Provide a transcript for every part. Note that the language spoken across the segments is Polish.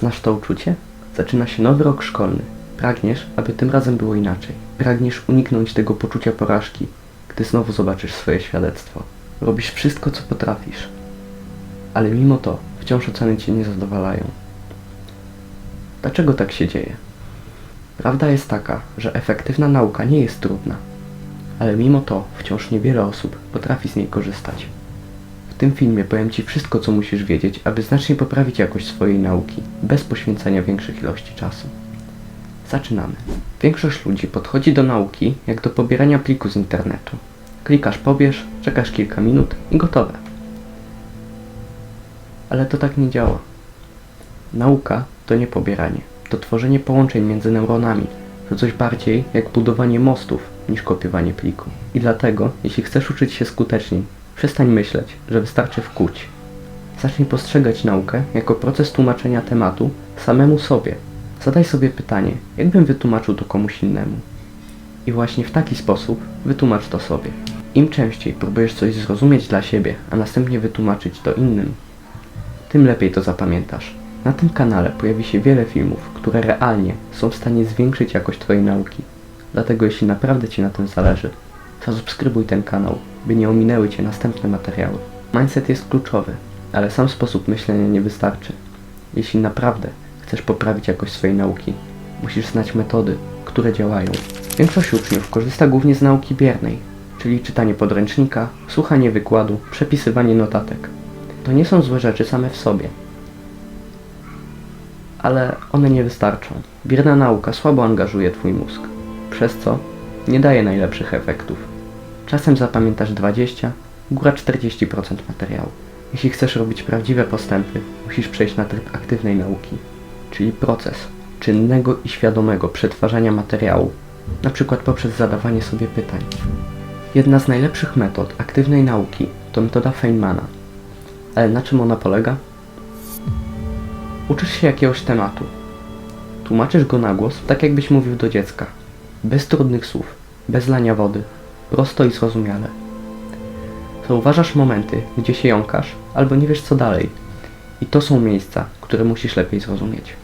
Znasz to uczucie? Zaczyna się nowy rok szkolny. Pragniesz, aby tym razem było inaczej. Pragniesz uniknąć tego poczucia porażki, gdy znowu zobaczysz swoje świadectwo. Robisz wszystko, co potrafisz. Ale mimo to wciąż oceny cię nie zadowalają. Dlaczego tak się dzieje? Prawda jest taka, że efektywna nauka nie jest trudna, ale mimo to wciąż niewiele osób potrafi z niej korzystać. Tym filmie powiem Ci wszystko, co musisz wiedzieć, aby znacznie poprawić jakość swojej nauki, bez poświęcania większych ilości czasu. Zaczynamy. Większość ludzi podchodzi do nauki jak do pobierania pliku z internetu. Klikasz pobierz, czekasz kilka minut i gotowe. Ale to tak nie działa. Nauka to nie pobieranie, to tworzenie połączeń między neuronami, to coś bardziej jak budowanie mostów niż kopiowanie pliku. I dlatego, jeśli chcesz uczyć się skuteczniej, przestań myśleć, że wystarczy wkuć. Zacznij postrzegać naukę jako proces tłumaczenia tematu samemu sobie. Zadaj sobie pytanie, jakbym wytłumaczył to komuś innemu. I właśnie w taki sposób wytłumacz to sobie. Im częściej próbujesz coś zrozumieć dla siebie, a następnie wytłumaczyć to innym, tym lepiej to zapamiętasz. Na tym kanale pojawi się wiele filmów, które realnie są w stanie zwiększyć jakość Twojej nauki. Dlatego jeśli naprawdę Ci na tym zależy, zasubskrybuj ten kanał, by nie ominęły Cię następne materiały. Mindset jest kluczowy, ale sam sposób myślenia nie wystarczy. Jeśli naprawdę chcesz poprawić jakość swojej nauki, musisz znać metody, które działają. Większość uczniów korzysta głównie z nauki biernej, czyli czytanie podręcznika, słuchanie wykładu, przepisywanie notatek. To nie są złe rzeczy same w sobie, ale one nie wystarczą. Bierna nauka słabo angażuje Twój mózg, przez co nie daje najlepszych efektów. Czasem zapamiętasz 20, góra 40% materiału. Jeśli chcesz robić prawdziwe postępy, musisz przejść na tryb aktywnej nauki, czyli proces czynnego i świadomego przetwarzania materiału, przykład poprzez zadawanie sobie pytań. Jedna z najlepszych metod aktywnej nauki to metoda Feynmana. Ale na czym ona polega? Uczysz się jakiegoś tematu. Tłumaczysz go na głos, tak jakbyś mówił do dziecka. Bez trudnych słów, bez lania wody, prosto i zrozumiale. Zauważasz momenty, gdzie się jąkasz, albo nie wiesz co dalej. I to są miejsca, które musisz lepiej zrozumieć.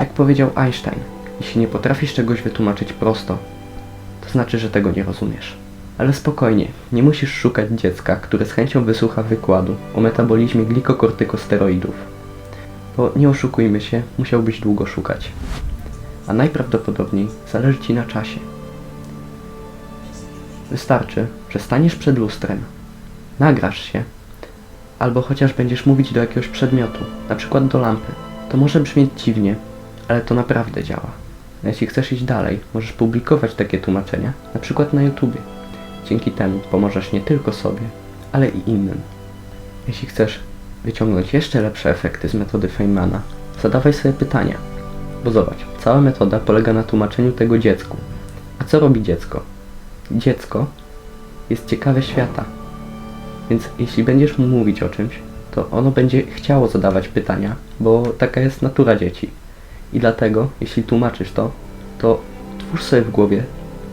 Jak powiedział Einstein, jeśli nie potrafisz czegoś wytłumaczyć prosto, to znaczy, że tego nie rozumiesz. Ale spokojnie, nie musisz szukać dziecka, które z chęcią wysłucha wykładu o metabolizmie glikokortykosteroidów. Bo nie oszukujmy się, musiałbyś długo szukać. A najprawdopodobniej zależy Ci na czasie. Wystarczy, że staniesz przed lustrem, nagrasz się, albo chociaż będziesz mówić do jakiegoś przedmiotu, na przykład do lampy. To może brzmieć dziwnie, ale to naprawdę działa. Jeśli chcesz iść dalej, możesz publikować takie tłumaczenia, na przykład na YouTubie. Dzięki temu pomożesz nie tylko sobie, ale i innym. Jeśli chcesz wyciągnąć jeszcze lepsze efekty z metody Feynmana, zadawaj sobie pytania. Bo zobacz, cała metoda polega na tłumaczeniu tego dziecku. A co robi dziecko? Dziecko jest ciekawe świata. Więc jeśli będziesz mu mówić o czymś, to ono będzie chciało zadawać pytania, bo taka jest natura dzieci. I dlatego, jeśli tłumaczysz to, to twórz sobie w głowie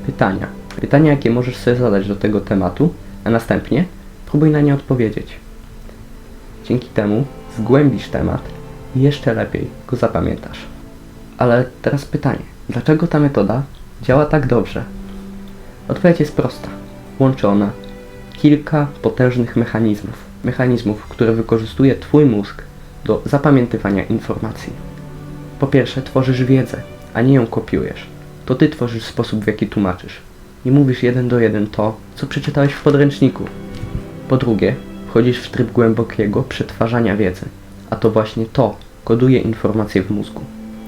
pytania. Pytania, jakie możesz sobie zadać do tego tematu, a następnie próbuj na nie odpowiedzieć. Dzięki temu zgłębisz temat i jeszcze lepiej go zapamiętasz. Ale teraz pytanie, dlaczego ta metoda działa tak dobrze? Odpowiedź jest prosta. Łączy ona kilka potężnych mechanizmów. Mechanizmów, które wykorzystuje Twój mózg do zapamiętywania informacji. Po pierwsze, tworzysz wiedzę, a nie ją kopiujesz. To Ty tworzysz sposób, w jaki tłumaczysz. Nie mówisz jeden do jeden to, co przeczytałeś w podręczniku. Po drugie, wchodzisz w tryb głębokiego przetwarzania wiedzy, a to właśnie to koduje informacje w mózgu.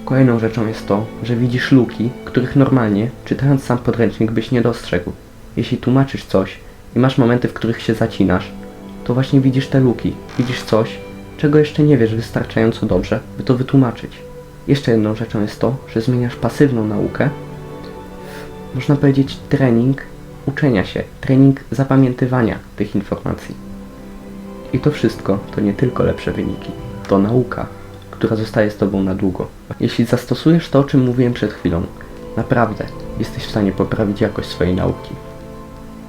Kolejną rzeczą jest to, że widzisz luki, których normalnie, czytając sam podręcznik, byś nie dostrzegł. Jeśli tłumaczysz coś i masz momenty, w których się zacinasz, to właśnie widzisz te luki, widzisz coś, czego jeszcze nie wiesz wystarczająco dobrze, by to wytłumaczyć. Jeszcze jedną rzeczą jest to, że zmieniasz pasywną naukę w, można powiedzieć, trening uczenia się, trening zapamiętywania tych informacji. I to wszystko to nie tylko lepsze wyniki, to nauka, która zostaje z Tobą na długo. Jeśli zastosujesz to, o czym mówiłem przed chwilą, naprawdę jesteś w stanie poprawić jakość swojej nauki.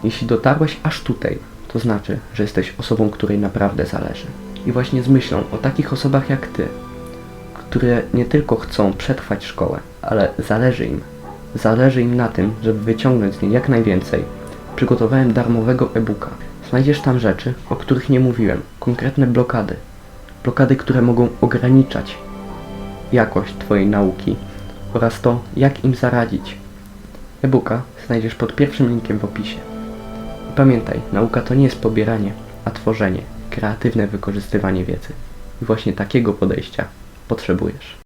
Jeśli dotarłeś aż tutaj, to znaczy, że jesteś osobą, której naprawdę zależy. I właśnie z myślą o takich osobach jak Ty, które nie tylko chcą przetrwać szkołę, ale zależy im. Zależy im na tym, żeby wyciągnąć z niej jak najwięcej. Przygotowałem darmowego e-booka. Znajdziesz tam rzeczy, o których nie mówiłem, konkretne blokady. Blokady, które mogą ograniczać jakość Twojej nauki oraz to, jak im zaradzić. E-booka znajdziesz pod pierwszym linkiem w opisie. I pamiętaj, nauka to nie jest pobieranie, a tworzenie, kreatywne wykorzystywanie wiedzy. I właśnie takiego podejścia potrzebujesz.